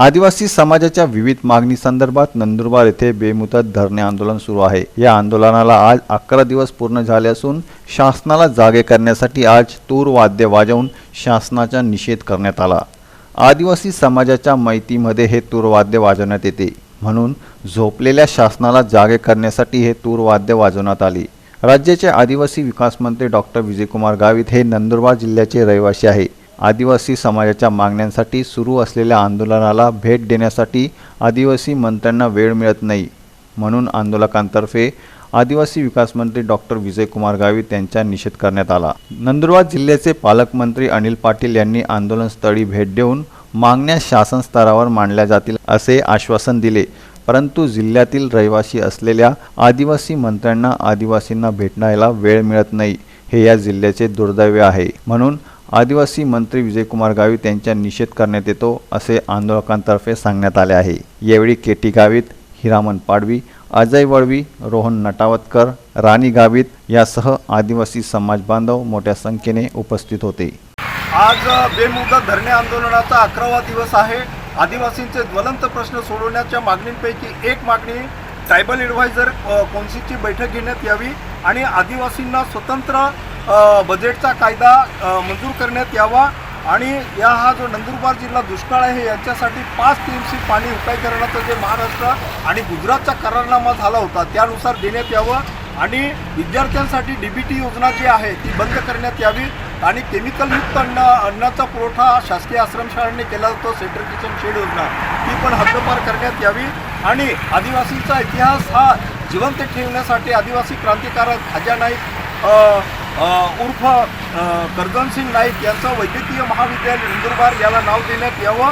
आदिवासी समाजाच्या विविध मागणी संदर्भात नंदुरबार येथे बेमुदत धरणे आंदोलन सुरू आहे. या आंदोलनाला आज अकरा दिवस पूर्ण झाले असून शासनाला जागे करण्यासाठी आज तूर वाद्य वाजवून शासनाचा निषेध करण्यात आला. आदिवासी समाजाच्या मैतीमध्ये हे तूर वाद्य वाजवण्यात येते. म्हणून झोपलेल्या शासनाला जागे करण्यासाठी हे तूर वाद्य वाजवण्यात आली. राज्याचे आदिवासी विकास मंत्री डॉक्टर विजयकुमार गावित हे नंदुरबार जिल्ह्याचे रहिवासी आहे. आदिवासी समाजाच्या मागण्यांसाठी सुरू असलेल्या आंदोलनाला भेट देण्यासाठी आदिवासी मंत्र्यांना वेळ मिळत नाही म्हणून आंदोलकांतर्फे आदिवासी विकास मंत्री डॉक्टर विजयकुमार गावित यांचा निषेध करण्यात आला. नंदुरबार जिल्ह्याचे पालकमंत्री अनिल पाटील यांनी आंदोलनस्थळी भेट देऊन मागण्या शासन स्तरावर मांडल्या जातील असे आश्वासन दिले परंतु जिल्ह्यातील रहिवासी असलेल्या आदिवासी मंत्र्यांना आदिवासींना भेटण्याला वेळ मिळत नाही हे या जिल्ह्याचे दुर्दैव आहे म्हणून आदिवासी मंत्री विजयकुमार गावित यांचा निषेध करण्यात येतो असे आंदोलकांतर्फे सांगण्यात आले आहे. यावेळी के टी गावित हिरामन पाडवी अजय वळवी रोहन नटावतकर राणी गावित यासह आदिवासी समाज बांधव मोठ्या संख्येने उपस्थित होते. आज बेमुदत धरणे आंदोलनाचा अकरावा दिवस आहे. आदिवासींचे ज्वलंत प्रश्न सोडवण्याच्या मागणींपैकी एक मागणी ट्रायबल ॲडवायझर कौन्सिलची बैठक घेण्यात यावी आणि आदिवासींना स्वतंत्र बजेटचा कायदा मंजूर करण्यात यावा आणि या हा जो नंदुरबार जिल्हा दुष्काळ आहे याच्यासाठी पाच टी एम सी पाणी उपायकरणाचं जे महाराष्ट्र आणि गुजरातचा करारनामा झाला होता त्यानुसार देण्यात यावं आणि विद्यार्थ्यांसाठी डी बी टी योजना जी आहे ती बंद करण्यात यावी आणि केमिकलयुक्त अन्न अन्नाचा पुरवठा शासकीय आश्रमशाळांनी केला जातो सेंट्रल किचन शेड योजना ती पण हद्दपार करण्यात यावी आणि आदिवासीचा इतिहास हा जिवंत ठेवण्यासाठी आदिवासी क्रांतिकारक खाजा नाईक उर्फ अ, नाईक यांचं वैद्यकीय महाविद्यालय नंदुरबार याला नाव देण्यात यावं.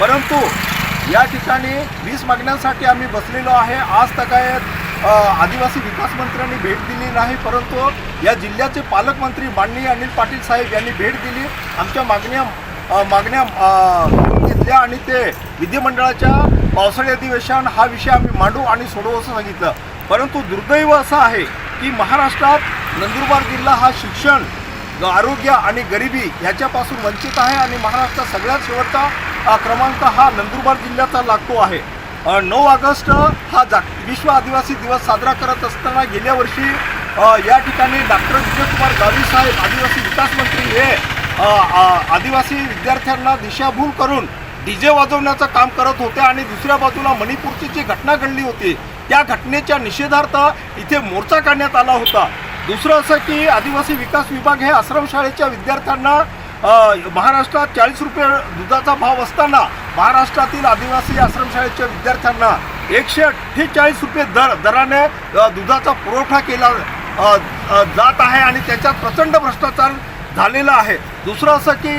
परंतु या ठिकाणी वीस मागण्यांसाठी आम्ही बसलेलो आहे. आज तगायत आदिवासी विकास मंत्र्यांनी भेट दिली नाही परंतु या जिल्ह्याचे पालकमंत्री माननीय अनिल पाटील साहेब यांनी भेट दिली. आमच्या मागण्या मागण्या घेतल्या आणि ते विधिमंडळाच्या पावसाळी अधिवेशन हा विषय आम्ही मांडू आणि सोडवू असं सांगितलं. परंतु दुर्दैव असं आहे की महाराष्ट्रात नंदुरबार जिल्हा हा शिक्षण आरोग्य आणि गरिबी याच्यापासून वंचित आहे आणि महाराष्ट्रात सगळ्यात शेवटचा क्रमांक हा नंदुरबार जिल्ह्याचा लागतो आहे. नऊ ऑगस्ट हा जा विश्व आदिवासी दिवस साजरा करत असताना गेल्या वर्षी या ठिकाणी डॉक्टर विजयकुमार गावी साहेब आदिवासी विकास मंत्री हे आ- आदिवासी विद्यार्थ्यांना दिशाभूल करून डीजे वाजवण्याचं काम करत होते आणि दुसऱ्या बाजूला मणिपूरची जी घटना घडली होती त्या घटनेच्या निषेधार्थ इथे मोर्चा काढण्यात आला होता. दुसरं असं की आदिवासी विकास विभाग हे आश्रमशाळेच्या विद्यार्थ्यांना महाराष्ट्रात चाळीस रुपये दुधाचा भाव असताना महाराष्ट्रातील आदिवासी आश्रमशाळेच्या विद्यार्थ्यांना एकशे अठ्ठेचाळीस रुपये दर दराने दुधाचा पुरवठा केला जात आहे आणि त्याच्यात प्रचंड भ्रष्टाचार झालेला आहे. दुसरं असं की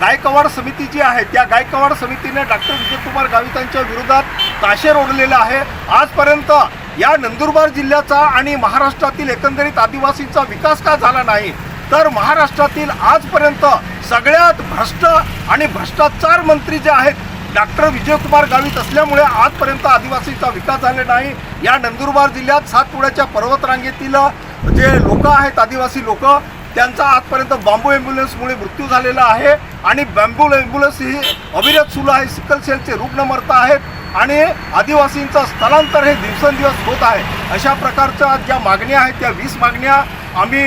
गायकवाड समिती जी आहे त्या गायकवाड समितीने डॉक्टर विजयकुमार गावितांच्या विरोधात ताशेर ओढलेलं आहे. आजपर्यंत या नंदुरबार जिल्ह्याचा आणि महाराष्ट्रातील एकंदरीत आदिवासींचा विकास का झाला नाही तर महाराष्ट्रातील आजपर्यंत सगळ्यात भ्रष्ट आणि भ्रष्टाचार मंत्री जे आहेत डॉक्टर विजयकुमार गावित असल्यामुळे आजपर्यंत आदिवासींचा विकास झाला नाही. या नंदुरबार जिल्ह्यात सातपुड्याच्या पर्वतरांगेतील जे लोक आहेत आदिवासी लोक त्यांचा आजपर्यंत बांबू ॲम्ब्युलन्समुळे मृत्यू झालेला आहे आणि बॅम्बू ॲम्ब्युलन्स ही अविरत सुरू आहे. सिकल सेलचे रुग्ण मरत आहेत आणि आदिवासींचं स्थलांतर हे दिवसेंदिवस होत आहे. अशा प्रकारच्या ज्या मागण्या आहेत त्या वीस मागण्या आम्ही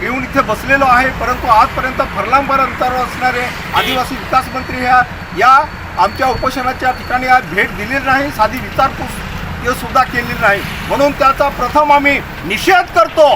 घेऊन इथे बसलेलो आहे. परंतु आजपर्यंत फरलांबर अंतरावर असणारे आदिवासी विकास मंत्री ह्या या आमच्या उपोषणाच्या ठिकाणी आज भेट दिलेली नाही साधी विचारपूस सुद्धा केलेली नाही. म्हणून त्याचा प्रथम आम्ही निषेध करतो.